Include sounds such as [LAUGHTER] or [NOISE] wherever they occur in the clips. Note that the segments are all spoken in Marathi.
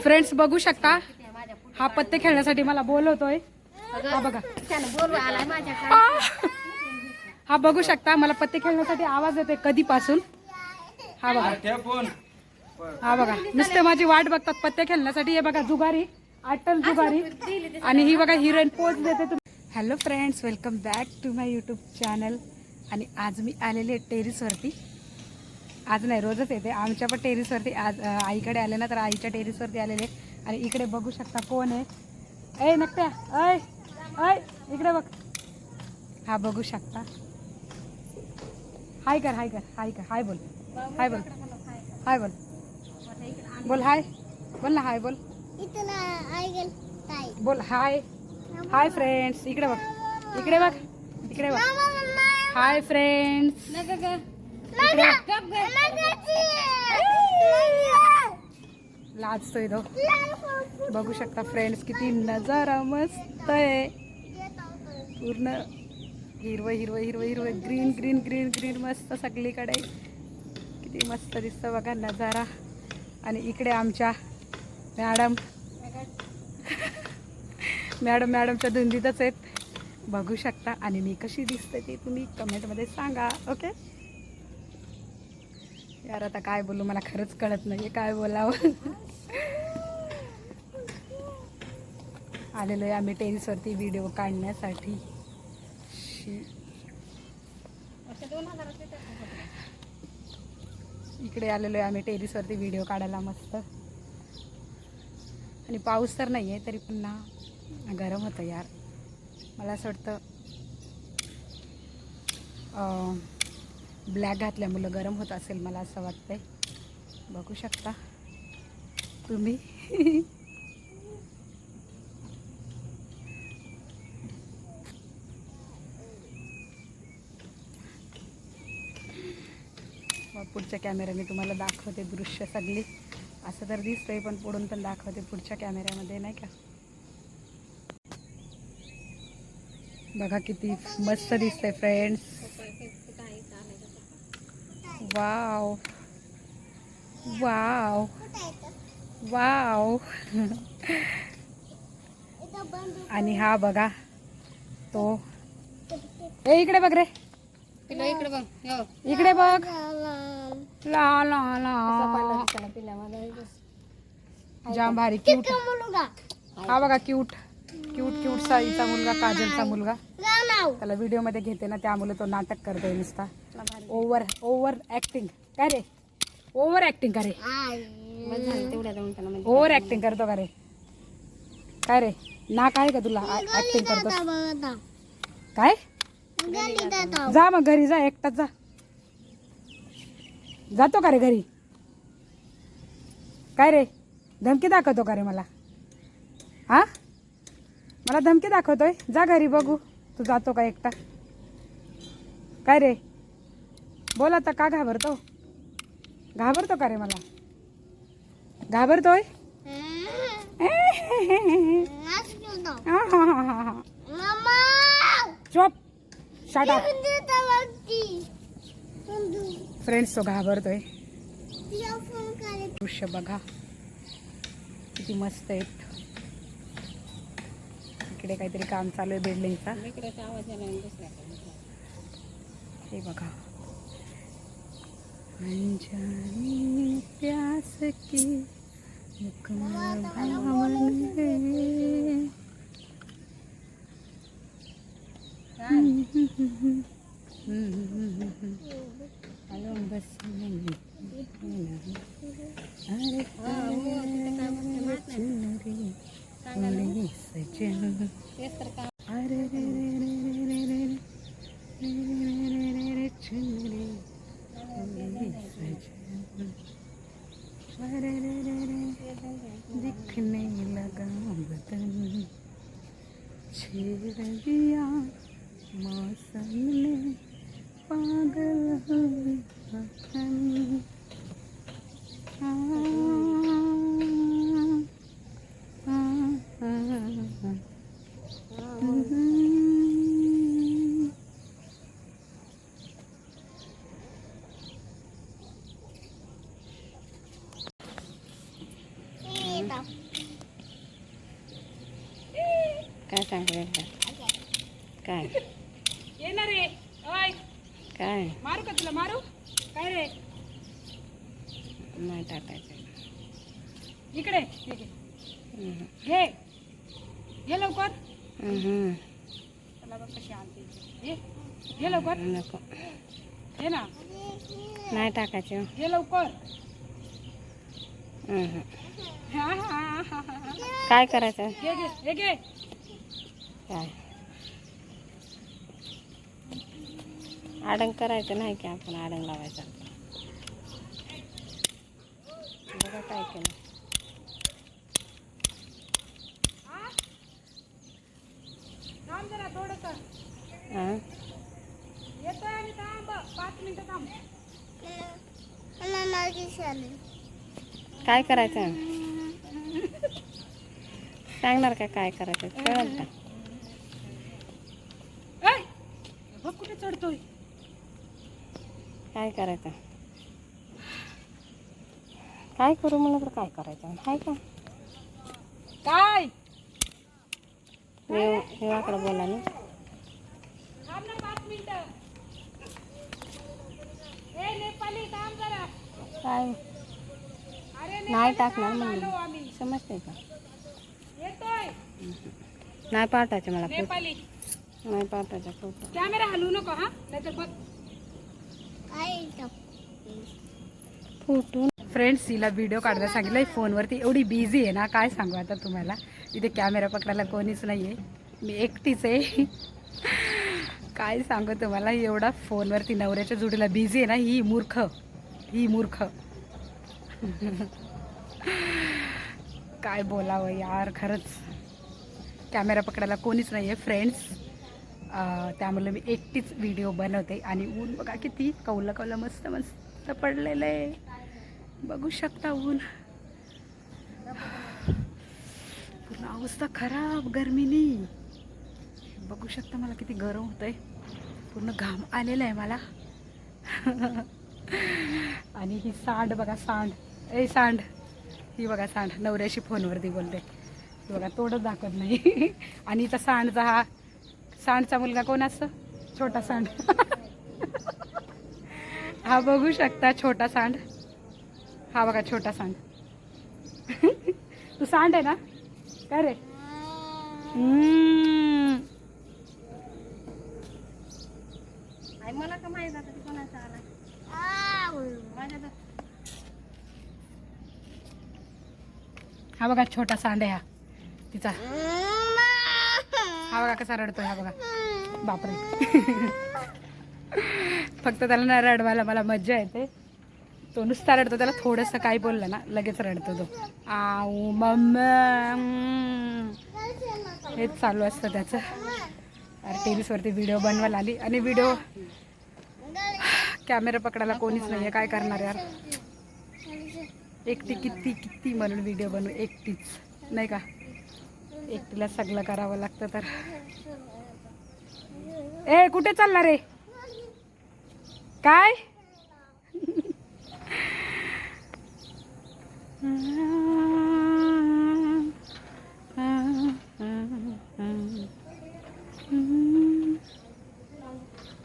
फ्रेंड्स बघू शकता. हा पत्ते खेळण्यासाठी मला बोलवतोय. हा बघा! हा बघू शकता मला पत्ते खेळण्यासाठी आवाज येतोय कधीपासून. हा बघा. हा बघा. नुसते माझी वाट बघतात पत्ते खेळण्यासाठी. हे बघा जुगारी. अटल जुगारी. आणि ही बघा हिरोईन पोच देते तुम्ही. Hello friends welcome back to my YouTube channel आणि आज मी आलेले टेरिसवरती आज नाही रोजच येते. आमच्या पण टेरिसवरती आज आईकडे आले ना तर आईच्या टेरिसवरती आलेले आणि इकडे बघू शकता कोण आहे. ए नकट्या. अय अय इकडे बघ. हा बघू शकता. हाय कर हाय कर हाय कर. हाय बोल. हाय बोल. हाय बोल. बोल हाय. बोल ना हाय बोल. बोल हाय. Hi friends. इकडे बघ. इकडे बघ. इकडे बघ. Hi friends. लाजतोय तो. बघू शकता फ्रेंड्स किती नजारा मस्त आहे. पूर्ण हिरवं हिरवं हिरवं हिरवं. ग्रीन ग्रीन ग्रीन ग्रीन मस्त सगळीकडे. किती मस्त दिसतं बघा नजारा. आणि इकडे आमच्या मॅडम. मॅडम मॅडमच्या धुंदीतच आहेत. बघू शकता. आणि मी कशी दिसते ते तुम्ही कमेंटमध्ये सांगा ओके यार आता काय बोलू मला खरंच कळत नाही काय बोलावं. आलेलो आहे आम्ही टेन्सवरती व्हिडिओ काढण्यासाठी. शी इकडे आलेलो आहे आम्ही टेरिसवरती व्हिडिओ काढायला मस्त. आणि पाऊस तर नाही आहे तरी पण ना गरम होतं यार. मला असं वाटतं ब्लॅक घातल्यामुळं गरम होत असेल मला असं वाटतंय. बघू शकता तुम्ही. मग पुढच्या कॅमेऱ्याने तुम्हाला दाखवते दृश्य सगळी. असं तर दिसतंय पण पुढून पण दाखवते पुढच्या कॅमेऱ्यामध्ये नाही का? बघा किती मस्त दिसतंय फ्रेंड्स वाव वाव वाव आणि हा बघा तो. ए इकडे बघ रे. इकडे बघ. इकडे बघ. ला ला ला. जाम भारी क्यूट हा बघा क्यूट क्यूट क्यूट साईचा मुलगा काजलचा मुलगा. त्याला व्हिडिओमध्ये घेते ना त्यामुळे तो नाटक करतोय नुसता. ओव्हर ओव्हर ऍक्टिंग काय रे? ओव्हर ऍक्टिंग का रे? ओव्हर ऍक्टिंग करतो का रे? काय रे? नाक आहे का तुला? ऍक्टिंग करतो काय? जा मग घरी जा एकटाच जा. जातो का रे घरी? काय रे? धमकी दाखवतो का रे मला? हा मला धमकी दाखवतोय. जा घरी बघू. तू जातो का एकटा? काय रे? बोल आता का घाबरतो? घाबरतो का रे मला? घाबरतोय? चोप. शाटा फ्रेंड्स तो घाबरतोय. दृश्य बघा. किती मस्त आहेत. इकडे काहीतरी काम चालू आहे बिल्डिंगचा हे बघा. अंजानी प्यास की बस अरे Isso, tchau. इकडे. हे घे. घे ये लवकर. हम्म. चला बघ कशी आणते ये ये लवकर. नको ये ना. नाही टाकायचं. ये लवकर. हा, हा, हा, हा, हा. काय करायचं? घे घे हे घे. काय? आडंग करायचं नाही की आपण आडंग लावायचं. बघा काय केलं हा? थांब जरा थोडस हां येतोय आणि थांब पाच मिनिटं थांब काय करायचं? सांगणार का काय करायचं? कळलं का? बघ कुठे चढतोय. काय करायचं? काय करू म्हणलं तर काय करायचं? हाय का? काय? देव देवाकडे बोला ना पाच मिनिटं. नेपाली थांब जरा. काय? अरे नाही टाकणार आम्ही. समजते का? नाही पाठवायचं मला फोटो. नाही पाठवायचा फोटो. कॅमेरा हलवू नको हा? नाहीतर बघ. फोटो फ्रेंड्स तिला व्हिडिओ काढायला सांगितलं फोनवरती एवढी बिझी आहे ना काय सांगू आता तुम्हाला? इथे कॅमेरा पकडायला कोणीच नाही आहे मी एकटीच आहे. काय सांगू तुम्हाला? एवढा फोनवरती नवऱ्याच्या जोडीला बिझी आहे ना ही मूर्ख. ही मूर्ख. काय बोलावं यार खरंच. कॅमेरा पकडायला कोणीच नाही आहे फ्रेंड्स त्यामुळे मी एकटीच व्हिडिओ बनवते आणि ऊन बघा किती कौलं कौलं मस्त मस्त पडलेलं आहे. बघू शकता ऊन. पूर्ण अवस्था खराब गरमीनी. बघू शकता मला किती गरम होतं आहे पूर्ण घाम आलेला आहे मला. [LAUGHS] आणि ही सांड बघा सांड. ए सांड. ही बघा सांड. नवऱ्याशी फोनवरती बोलते. ही बघा तोडच दाखवत नाही. [LAUGHS] आणि इथं सांडचा हा सांडचा मुलगा कोण असतो? छोटा सांड. [LAUGHS] हा बघू शकता छोटा सांड. हा बघा छोटा सांड. [LAUGHS] तू सांड आहे ना? काय रे हम्म. मला का माहीत आता कोणाचा आला माझ्या हा बघा छोटा सांड आहे हा. तिचा. हा बघा कसा रडतोय हा बघा. बापरे. फक्त त्याला ना रडवायला मला मज्जा येते. तो नुसता रडतो त्याला थोडंसं काही बोललं ना लगेच रडतो तो. आऊ मम्मा हेच चालू असतं त्याचं. अरे टेरिसवरती व्हिडिओ बनवायला आली. आणि व्हिडिओ कॅमेरा पकडायला कोणीच नाही आहे काय करणार यार? एकटी किती किती म्हणून व्हिडिओ बनवू? एकटीच नाही का? एकटीला सगळं करावं लागतं तर. ए कुठे चालणार रे? काय?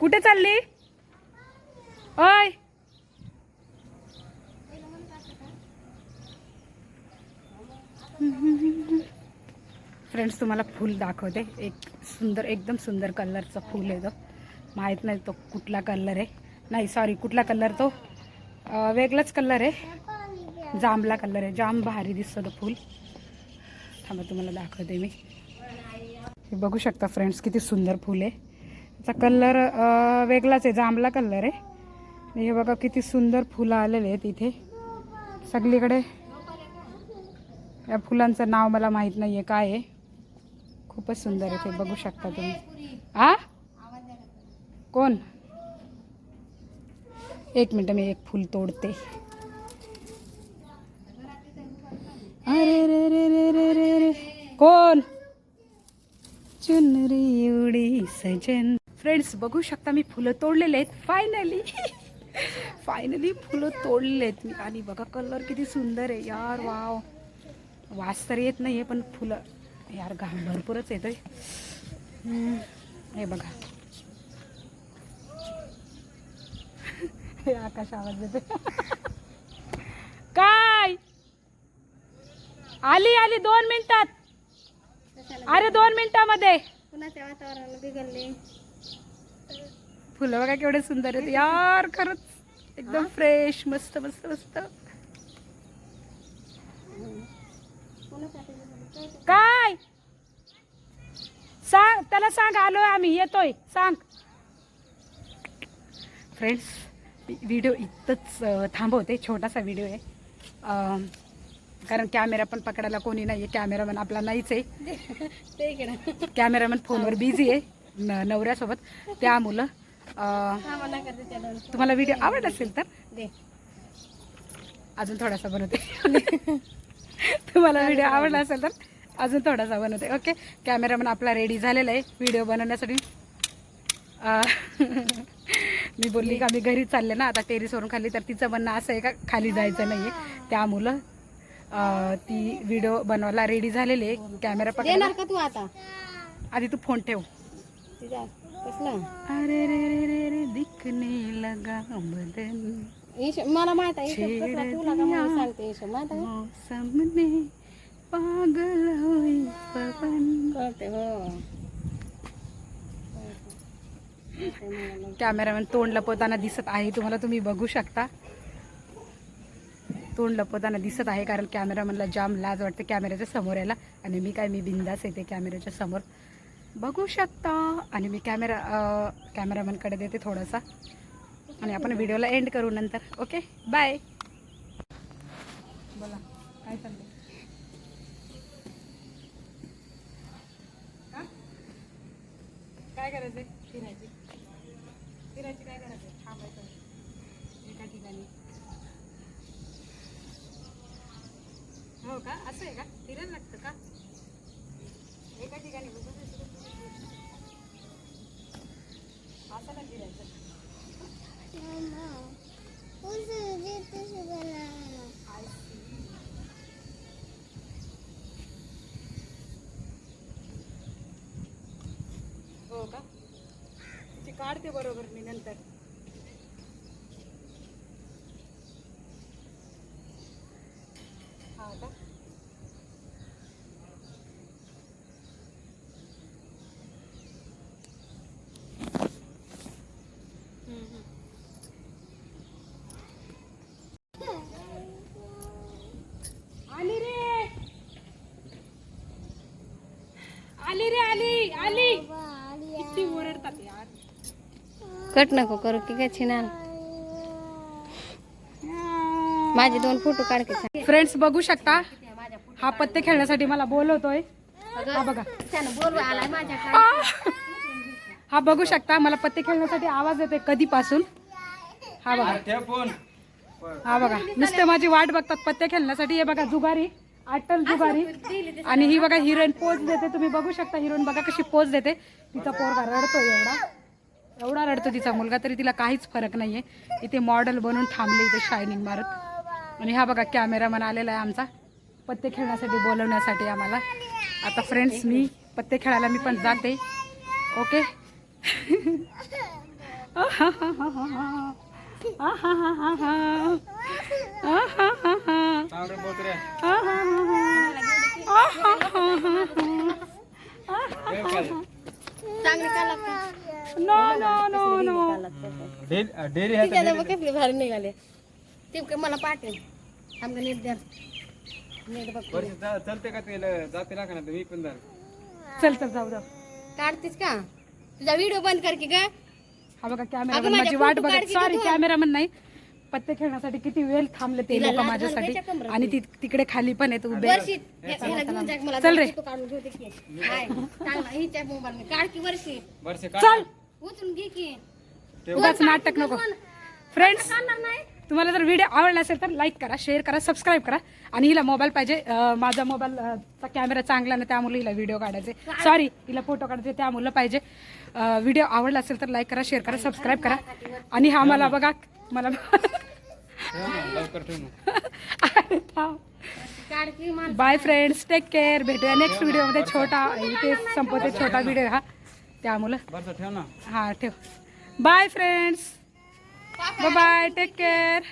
कुठे चालली? ओय. फ्रेंड्स तुम्हाला फूल दाखवते. एक सुंदर एकदम सुंदर कलरचं फूल आहे तो. माहीत नाही तो कुठला कलर आहे. नाही सॉरी कुठला कलर तो? वेगळाच कलर आहे. जांभला कलर आहे. जाम भारी दिसतो तो फूल. थांबा तुम्हाला दाखवते मी. हे बघू शकता फ्रेंड्स किती सुंदर फूल आहे. त्याचा कलर वेगळाच आहे. जांभला कलर आहे. हे बघा किती सुंदर फुलं आलेले आहेत इथे. सगळीकडे या फुलांचं नाव मला माहीत नाही आहे काय आहे. खूपच सुंदर आहे ते बघू शकता तुम्ही. आ? कोण? एक मिनटं मी एक फुल तोडते. अरे रे रे रे रे रे रे कोण? चुनरी उडी सजन. फ्रेंड्स बघू शकता मी फुलं तोडलेले आहेत फायनली [LAUGHS] फायनली फुलं तोडलेले आहेत मी. आणि बघा कलर किती सुंदर आहे. यार वाव वास तर येत नाही आहे पण फुलं. यार घाम भरपूरच येतोय. हम्म, हे बघा. हे आकाश आवाज देते काय? आली आली दोन मिनिटात. अरे दोन मिनिटामध्ये. वातावरणाला बिघडले? फुलं बघा केवढे सुंदर आहेत. यार खरंच. एकदम फ्रेश मस्त मस्त मस्त? काय? सांग त्याला सांग आलोय आम्ही येतोय. सांग. फ्रेंड्स व्हिडिओ अं, थांबवते छोटासा व्हिडिओ आहे. कारण कॅमेरा पण पकडायला कोणी नाही आहे कॅमेरामॅन आपला नाहीच आहे. कॅमेरामॅन फोनवर बिझी आहे न नवऱ्यासोबत. त्या मुलं मला त्या तुम्हाला व्हिडिओ [LAUGHS] आवडला असेल तर? अजून थोडासा बनवते. तुम्हाला व्हिडिओ आवडला असेल तर अजून थोडासा बनवते. ओके कॅमेरामॅन आपला रेडी झालेला आहे व्हिडिओ बनवण्यासाठी. [LAUGHS] मी बोलली का मी घरी चालले ना आता टेरिसवरून खाली तर तिचं म्हणणं असं आहे का खाली जायचं नाही आहे त्यामुळं अं, ती व्हिडिओ बनवायला रेडी झालेली आहे. कॅमेरा तू आता? आधी तू फोन ठेव. अरे रे रे रे रे दिखने लगा बदन. मला माहीत आहे तुला का सांगते माहीत आहे? पागल हुई पवन. हो. कॅमेरामॅन तोंड लपवताना दिसत आहे तुम्हाला तुम्ही बघू शकता. तोंड लपवताना दिसत आहे कारण कॅमेरामॅनला जाम लाज वाटते कॅमेऱ्याच्या समोर यायला. आणि मी काय मी बिंदास येते कॅमेऱ्याच्या समोर. बघू शकता. आणि मी कॅमेरा कॅमेरामॅनकडे देते थोडासा. आणि आपण व्हिडिओला एंड करू नंतर. ओके बाय बोला. काय चाललंय? काय करायचं फिरायची. फिरायची काय करायचं थांबायचं. एका ठिकाणी. हो का? असं आहे का? फिरायला लागतं का? एका ठिकाणी बघू हो का? ती काढते बरोबर मी नंतर हा का आली रे आली रे आली आली किती ओरडतात यार कट नको करू की काय छिनाल माझे दोन फोटो काढ की. फ्रेंड्स बघू शकता हा पत्ते खेळण्यासाठी मला बोलवतोय. हा बघा. हा बघू शकता मला पत्ते खेळण्यासाठी आवाज येतोय कधीपासून. हा बघा. हा बघा. नुसते माझी वाट बघतात पत्ते खेळण्यासाठी. हे बघा जुगारी. अट्टल जुगारी. आणि ही बघा हिरोईन पोच देते. तुम्ही बघू शकता हिरोईन बघा कशी पोच देते. तिचा पोरगा रडतोय एवढा. एवढा रडतो तिचा मुलगा तरी तिला काहीच फरक नाहीये. इथे मॉडेल बनून थांबले इथे शायनिंग मारत आणि हा बघा कॅमेरामॅन आलेला आहे आमचा. पत्ते खेळण्यासाठी बोलवण्यासाठी आम्हाला. आता फ्रेंड्स मी पत्ते खेळायला मी पण जाते. ओके का लागते no no no no dairy तिच्या जवळ कसली भारी निघाले ते मला पाठवेल आमचं नीट द्या नीट बघ चालते का ते जाते ना मी पण चल चल जाऊ जाऊ काढतीस का तुझा व्हिडिओ बंद कर की का हा बघा माझ्या माझी वाट की सॉरी तू. कॅमेरामॅन नाही पत्ते खेळण्यासाठी किती वेळ थांबले ते तिला लोक माझ्यासाठी. कमरेत. आणि ती तिकडे खाली पण आहेत उभे. वर्षी ह्याला घेऊन जा मला. चल रे. फोटो काढून ठेवते की. हाय. चांगला हिच्या मोबाईल मध्ये काढ की वर्षी. वर्ष चल. उचलून घे की. उगाच नाटक नको. फ्रेंड्स नाही. तुम्हाला जर व्हिडिओ आवडला असेल तर लाईक करा शेअर करा सबस्क्राईब करा. आणि हिला मोबाईल पाहिजे अं, माझा मोबाईल अं, चा कॅमेरा चांगला ना त्यामुळे हिला व्हिडिओ काढायचे. सॉरी हिला फोटो काढायचे त्यामुळे पाहिजे. व्हिडिओ आवडला असेल तर लाईक करा शेअर करा सबस्क्राईब करा. आणि हा मला बघा मला बाय फ्रेंड्स टेक केअर भेटूया नेक्स्ट व्हिडिओमध्ये छोटा इथे संपवते छोटा व्हिडिओ हा. त्यामुळं. बरं ठेव ना. हा ठेव. Bye friends bye take care